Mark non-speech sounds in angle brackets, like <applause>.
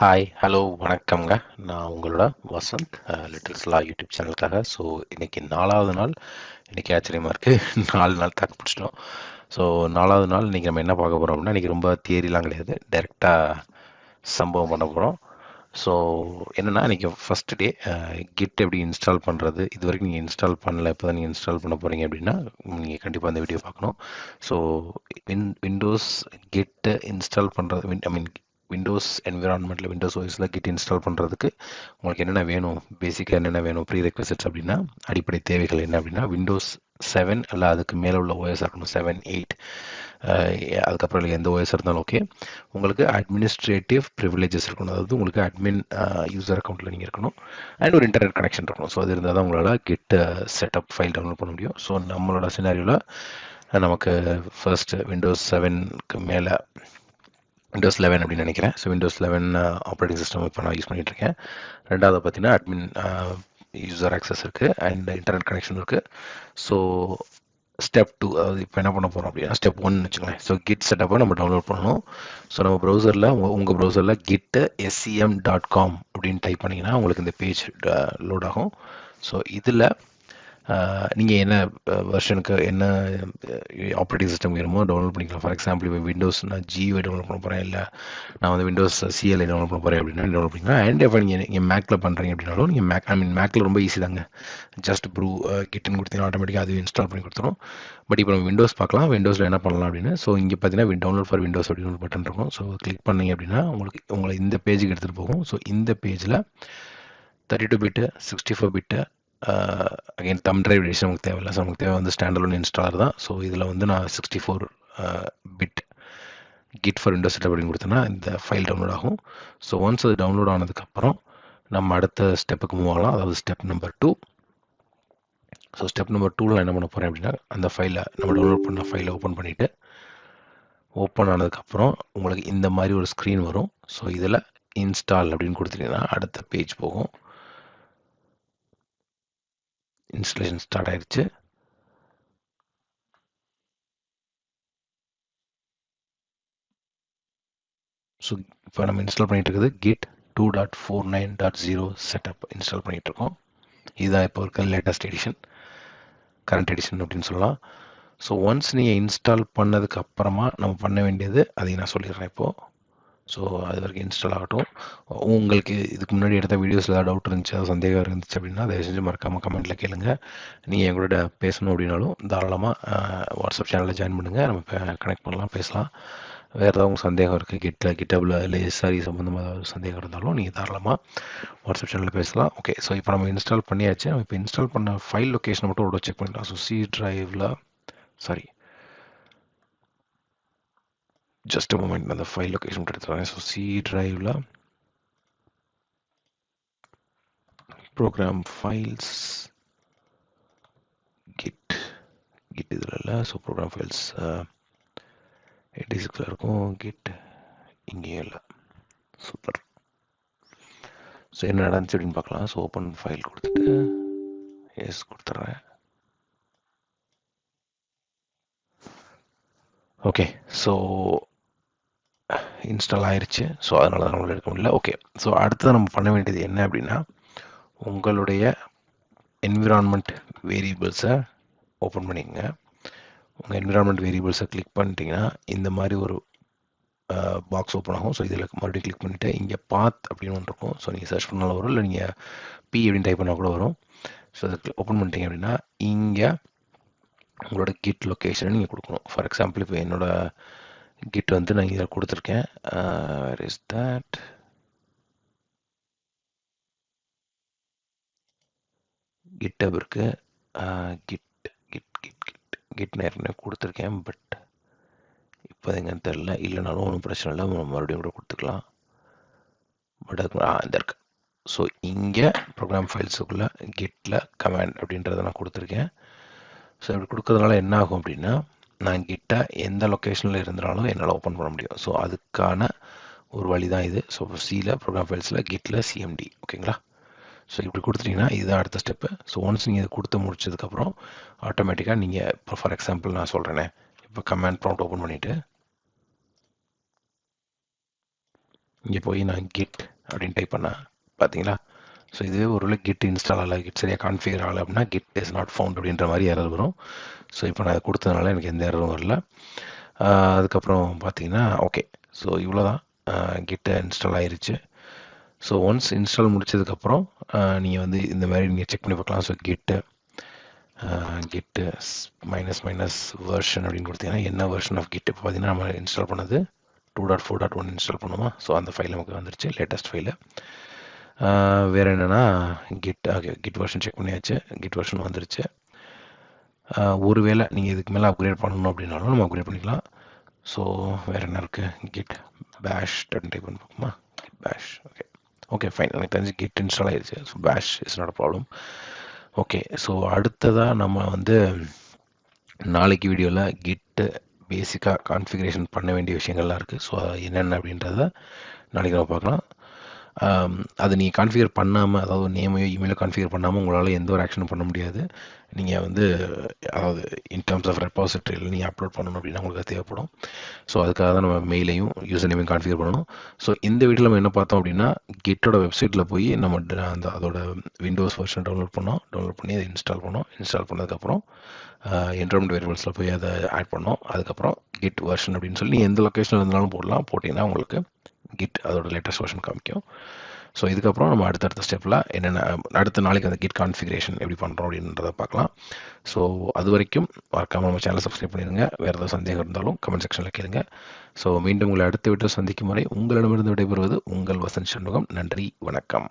Hi hello வணக்கம்ங்க. நான் உங்களோட வசந்த் லிட்டில் லா யூடியூப் சேனலுக்காக. ஸோ இன்னைக்கு நாலாவது நாள். இன்னைக்கு ஆச்சரியமாக இருக்குது <laughs> நாலு நாள் தாக்கு பிடிச்சிட்டோம். ஸோ நாலாவது நாள் இன்றைக்கி நம்ம என்ன பார்க்க போகிறோம் அப்படின்னா இன்றைக்கி ரொம்ப தியரிலாம் கிடையாது. டைரெக்டாக சம்பவம் பண்ண போகிறோம் ஸோ என்னென்னா இன்றைக்கி ஃபஸ்ட்டு டே கிட் எப்படி இன்ஸ்டால் பண்ணுறது இது வரைக்கும் நீங்கள் இன்ஸ்டால் பண்ணல. இப்போ தான் நீங்கள் இன்ஸ்டால் பண்ண போகிறீங்க அப்படின்னா நீங்கள் கண்டிப்பாக அந்த வீடியோ பார்க்கணும். So win Windows Git install பண்ணுறது ஐ மீன் விண்டோஸ் என்விரான்மெண்ட்டில் விண்டோஸ் ஓஎஸில் கிட் இன்ஸ்டால் பண்ணுறதுக்கு உங்களுக்கு என்னென்ன வேணும்? பேசிக்காக என்னென்ன வேணும்? ப்ரீ ரெக்வசிட்ஸ் அப்படின்னா அடிப்படை தேவைகள் என்ன அப்படின்னா விண்டோஸ் செவன் இல்லை அதுக்கு மேலே உள்ள ஓஎஸ் இருக்கணும். செவன் எயிட் அதுக்கப்புறம் இல்லை எந்த ஓஎஸ் இருந்தாலும் ஓகே உங்களுக்கு அட்மினிஸ்ட்ரேட்டிவ் ப்ரிவிலேஜஸ் இருக்கணும். அதாவது உங்களுக்கு அட்மின் யூசர் அக்கௌண்ட்டில் நீங்கள் இருக்கணும். அண்ட் ஒரு இன்டர்நெட் கனெக்ஷன் இருக்கணும். ஸோ அது இருந்தால் தான் உங்களால் கிட் செட்டப் ஃபைல் டவுன்லோட் பண்ண முடியும். ஸோ நம்மளோட சினாரியோவில் நமக்கு ஃபர்ஸ்ட் விண்டோஸ் செவனுக்கு மேலே விண்டோஸ் லெவன் அப்படின்னு நினைக்கிறேன். So Windows eleven operating system இப்போ நான் யூஸ் பண்ணிகிட்டு இருக்கேன் ரெண்டாவது பார்த்தீங்கன்னா அட்மின் யூசர் ஆக்சஸ் இருக்குது அண்ட் இன்டர்நெட் கனெக்ஷன் இருக்குது ஸோ ஸ்டெப் டூ அதாவது இப்போ என்ன பண்ண போகிறோம் அப்படின்னா ஸ்டெப் ஒன் வச்சுக்கோங்களேன். ஸோ கிட் செட்டப்பை நம்ம டவுன்லோட் பண்ணணும். ஸோ நம்ம ப்ரௌசரில் உங்கள் ப்ரௌசரில் கிட்டு எஸ்சிஎம் டாட் காம் அப்படின்னு டைப் பண்ணிங்கன்னா உங்களுக்கு இந்த பேஜ் லோட் uh, ஆகும். ஸோ இதில் நீங்கள் என்ன வெர்ஷனுக்கு என்ன ஆப்ரேட்டிங் சிஸ்டம் வேணுமோ டவுன்லோட் பண்ணிக்கலாம். ஃபார் எக்ஸாம்பிள் இப்போ விண்டோஸ் நான் ஜிஓ டவுன்லோட் பண்ண போகிறேன் இல்லை நான் வந்து விண்டோஸ் சிஎல்ஐ டவுன்லோட் பண்ண போகிறேன் அப்படின்னா டவுன்லோட் பண்ணிக்கலாம். அண்ட் இப்போ நீங்கள் நீங்கள் மேக்கில் பண்ணுறீங்க அப்படின்னாலும் நீங்கள் மேக் ஐ மீன் மேக்கில் ரொம்ப ஈஸி தாங்க. ஜஸ்ட் ப்ரூ கிட்டன் கொடுத்தீங்கன்னா ஆட்டோமேட்டிக்காக அது இன்ஸ்டால் பண்ணி கொடுத்துரும். பட் இப்போ நம்ம விண்டோஸ் பார்க்கலாம். விண்டோஸில் என்ன பண்ணலாம் அப்படின்னு ஸோ இங்கே பார்த்தீங்கன்னா டவுன்லோட் ஃபார் விண்டோஸ் அப்படின்னு ஒரு பட்டன் இருக்கும். ஸோ கிளிக் பண்ணீங்க அப்படின்னா உங்களுக்கு உங்களை இந்த பேஜுக்கு எடுத்துகிட்டு போகும். ஸோ இந்த பேஜில் thirty two bit sixty four bit again thumb drive edition நமக்கு தேவையில்லை. ஸோ நமக்கு தேவை வந்து ஸ்டாண்டலோன் இன்ஸ்டாலர் தான். ஸோ இதில் வந்து நான் sixty four bit Git for Windows setup அப்படின்னு கொடுத்தேன்னா இந்த ஃபைல் டவுன்லோட் ஆகும். ஸோ ஒன்ஸ் அது டவுன்லோட் ஆனதுக்கப்புறம் நம்ம அடுத்த ஸ்டெப்புக்கு மூவ் ஆகலாம். அதாவது step number two so step number டூவில் நான் என்ன பண்ண போகிறேன் அப்படின்னா அந்த ஃபைலை நம்ம டவுன்லோட் பண்ண ஃபைலை ஓப்பன் பண்ணிவிட்டு ஓப்பன் ஆனதுக்கப்புறம் உங்களுக்கு இந்த மாதிரி ஒரு ஸ்க்ரீன் வரும். ஸோ இதில் இன்ஸ்டால் அப்படின்னு கொடுத்துட்டிங்கன்னா அடுத்த பேஜ் போகும். இன்ஸ்டலேஷன் ஸ்டார்ட் ஆயிடுச்சு. ஸோ இப்போ நம்ம இன்ஸ்டால் பண்ணிட்டு இருக்குது Git two dot four nine dot zero setup install பண்ணிட்டு இருக்கோம் இதுதான் இப்போ இருக்க லேட்டஸ்ட் எடிஷன் கரண்ட் எடிஷன் அப்படின்னு சொல்லலாம். ஸோ ஒன்ஸ் நீங்கள் இன்ஸ்டால் பண்ணதுக்கு அப்புறமா நம்ம பண்ண வேண்டியது அதையும் நான் சொல்லிடுறேன் இப்போது ஸோ அது வரைக்கும் இன்ஸ்டால் ஆகட்டும். உங்களுக்கு இதுக்கு முன்னாடி எடுத்த வீடியோஸில் ஏதாவது டவுட் இருந்துச்சு அது சந்தேகம் இருந்துச்சு அப்படின்னா தயவு செஞ்சு மறக்காமல் கமெண்ட்டில் கேளுங்க. நீங்கள் எங்களோட பேசணும் அப்படின்னாலும் தாராளமாக வாட்ஸ்அப் சேனலில் ஜாயின் பண்ணுங்கள் நம்ம கனெக்ட் பண்ணலாம் பேசலாம். வேறு ஏதாவது சந்தேகம் இருக்குது கிட்டில் கிட்டபில் இல்லை எஸ்ஆரி சம்மந்தமாக ஏதாவது சந்தேகம் இருந்தாலும் நீங்கள் தாராளமாக வாட்ஸ்அப் சேனலில் பேசலாம். ஓகே ஸோ இப்போ நம்ம இன்ஸ்டால் பண்ணியாச்சு. நம்ம இப்போ இன்ஸ்டால் பண்ண ஃபைல் லொக்கேஷன் மட்டும் ஒரு செக் பண்ணிடலாம். ஸோ சி ட்ரைவில் சாரி ஜஸ்ட் மூமெண்ட் அந்த ஃபைல் லொக்கேஷன் எடுத்துறேன் ஸோ சி ட்ரைவில் ப்ரோக்ராம் ஃபைல்ஸ் கிட் கிட் இதில் இல்லை ஸோ ப்ரோக்ராம் ஃபைல்ஸ் எயிட்டி சிக்ஸில் இருக்கும் கிட் இங்கேயும் இல்லை சூப்பர் ஸோ என்ன நடந்துச்சு அப்படின்னு பார்க்கலாம் ஸோ ஓப்பன் ஃபைல் கொடுத்துட்டு எஸ் கொடுத்துட்றேன் ஓகே ஸோ இன்ஸ்டால் ஆயிடுச்சு ஸோ அதனால தான் நம்மளால் எடுக்க முடியல. ஓகே ஸோ அடுத்தது நம்ம பண்ண வேண்டியது என்ன அப்படின்னா உங்களுடைய என்விரான்மெண்ட் வேரியபிள்ஸை ஓப்பன் பண்ணிக்கங்க. உங்கள் என்விரான்மெண்ட் வேரியபிள்ஸை கிளிக் பண்ணிட்டீங்கன்னா இந்த மாதிரி ஒரு பாக்ஸ் ஓப்பன் ஆகும். ஸோ இதில் மறுபடியும் கிளிக் பண்ணிவிட்டு இங்கே பாத் அப்படின்னு ஒன்று இருக்கும். ஸோ நீங்கள் சர்ச் பண்ணாலும் வரும். இல்லை நீங்கள் பி அப்படின்னு டைப் பண்ணால் கூட வரும். ஸோ அதை ஓப்பன் பண்ணிட்டீங்க அப்படின்னா இங்கே உங்களோட கிட் லொக்கேஷன் நீங்கள் கொடுக்கணும். ஃபார் எக்ஸாம்பிள் இப்போ என்னோட கிட் வந்து நான் இதில் கொடுத்துருக்கேன். வேர் இஸ் தட் கிட்டப் இருக்கு. Git Git Git Git Git நான் கொடுத்துருக்கேன் பட் இப்போ எங்கன்னு தெரில இல்லைனாலும் ஒன்றும் பிரச்சனை இல்லை. மறுபடியும் கூட கொடுத்துக்கலாம். பட் அதுக்கு இந்த இருக்கு. ஸோ இங்கே ப்ரோக்ராம் ஃபைல்ஸுக்குள்ளே கிட்டில் கமாண்ட் அப்படின்றத நான் கொடுத்துருக்கேன். ஸோ இப்படி கொடுக்கறதுனால என்ன ஆகும் அப்படின்னா நான் கிட்ட எந்த லொக்கேஷனில் இருந்தாலும் என்னால் ஓப்பன் பண்ண முடியும். ஸோ அதுக்கான ஒரு வழி தான் இது ஸோ சியில் ப்ரோக்ராம் ஃபைல்ஸில் கிட்டில் சிஎம்டி ஓகேங்களா ஸோ இப்படி கொடுத்துட்டிங்கன்னா இதுதான் அடுத்த ஸ்டெப்பு ஸோ ஒன்ஸ் நீங்கள் இது கொடுத்து முடிச்சதுக்கப்புறம் ஆட்டோமேட்டிக்காக நீங்கள் இப்போ ஃபார் எக்ஸாம்பிள் நான் சொல்கிறேனே இப்போ கமாண்ட் ப்ராம்ப்ட் ஓப்பன் பண்ணிவிட்டு இங்கே போய் நான் கிட் அப்படின்னு டைப் பண்ணேன் பார்த்தீங்களா ஸோ இதுவே ஒரு கிட் இன்ஸ்டால் ஆகலை. கிட் சரியாக கான்ஃபிகர் ஆகலை அப்படின்னா கிட் இஸ் நாட் ஃபவுண்ட் அப்படின்ற மாதிரி எரர் வரும். ஸோ இப்போ நான் கொடுத்ததுனால எனக்கு எந்த எரரும் வரல. அதுக்கப்புறம் பார்த்தீங்கன்னா ஓகே ஸோ இவ்வளோ தான் கிட்ட இன்ஸ்டால் ஆயிருச்சு. ஸோ ஒன்ஸ் இன்ஸ்டால் முடிச்சதுக்கப்புறம் நீங்கள் வந்து இந்த மாதிரி நீங்கள் செக் பண்ணி பார்க்கலாம். So Git Git minus minus version அப்படின்னு கொடுத்தீங்கன்னா என்ன வெர்ஷன் ஆஃப் கிட் இப்போ பார்த்தீங்கன்னா நம்ம இன்ஸ்டால் பண்ணது two dot four dot one install பண்ணுவோம்? ஸோ அந்த ஃபைல் நமக்கு வந்துருச்சு லேட்டஸ்ட் ஃபைலு வேறு என்னென்னா Git okay Git version check பண்ணியாச்சு. கிட் வெர்ஷன் வந்துருச்சு. ஒருவேளை நீங்கள் இதுக்கு மேலே அப்கிரேட் பண்ணணும் அப்படின்னாலும் நம்ம அப்கிரேட் பண்ணிக்கலாம். ஸோ வேறு என்ன இருக்குது கிட் பேஷ் டன் டைப் பண்ணி பார்க்குமா Git Bash okay okay fine எனக்கு தெரிஞ்சு கிட் இன்ஸ்டால் ஆயிடுச்சு so bash is not problem okay so அடுத்ததாக நம்ம வந்து நாளைக்கு வீடியோவில் கிட்டு பேசிக்காக கான்ஃபிகரேஷன் பண்ண வேண்டிய விஷயங்கள்லாம் இருக்குது ஸோ என்னென்ன அப்படின்றத நாளைக்கு நம்ம பார்க்கலாம். அதை நீங்கள் கான்ஃபிகர் பண்ணாமல் அதாவது நேமையோ இமெயிலோ கான்ஃபிகர் பண்ணாமல் உங்களால் எந்த ஒரு ஆக்ஷனும் பண்ண முடியாது. நீங்கள் வந்து அதாவது இன் டர்ம்ஸ் ஆஃப் ரெப்பாசிட்டரியில் நீங்கள் அப்லோட் பண்ணணும் அப்படின்னா உங்களுக்கு தேவைப்படும். ஸோ அதுக்காக தான் நம்ம மெயிலையும் யூசர் நேமையும் கான்ஃபிகர் பண்ணணும். ஸோ இந்த வீட்டில் நம்ம என்ன பார்த்தோம் அப்படின்னா கிட்டோட வெப்சைட்டில் போய் நம்ம அந்த அதோட விண்டோஸ் வெர்ஷன் டவுன்லோட் பண்ணோம். டவுன்லோட் பண்ணி அதை இன்ஸ்டால் பண்ணோம். இன்ஸ்டால் பண்ணதுக்கப்புறம் என்ட்ரோமெண்ட் வேரியபிள்ஸில் போய் அதை ஆட் பண்ணோம். அதுக்கப்புறம் கிட் வெர்ஷன் அப்படின்னு சொல்லி எந்த லொக்கேஷனில் இருந்தாலும் போடலாம். போட்டிங்கன்னா உங்களுக்கு கிட் அதோட லேட்டஸ்ட் வெர்ஷன் காமிக்கும். ஸோ இதுக்கப்புறம் நம்ம அடுத்தடுத்த ஸ்டெப்பில் என்னென்ன அடுத்த நாளைக்கு அந்த கிட் கான்ஃபிகரேஷன் எப்படி பண்ணுறோம் அப்படின்றத பார்க்கலாம். ஸோ அது வரைக்கும் மறக்காமல் நம்ம சேனல் சப்ஸ்கிரைப் பண்ணிடுங்க வேறு ஏதாவது சந்தேகம் இருந்தாலும் கமெண்ட் செக்ஷனில் கேளுங்க. ஸோ மீண்டும் உங்களை அடுத்த வீட்டில் சந்திக்கும் வரை உங்களிடமிருந்து விடைபெறுவது உங்கள் வசந்த் சண்முகம். நன்றி வணக்கம்.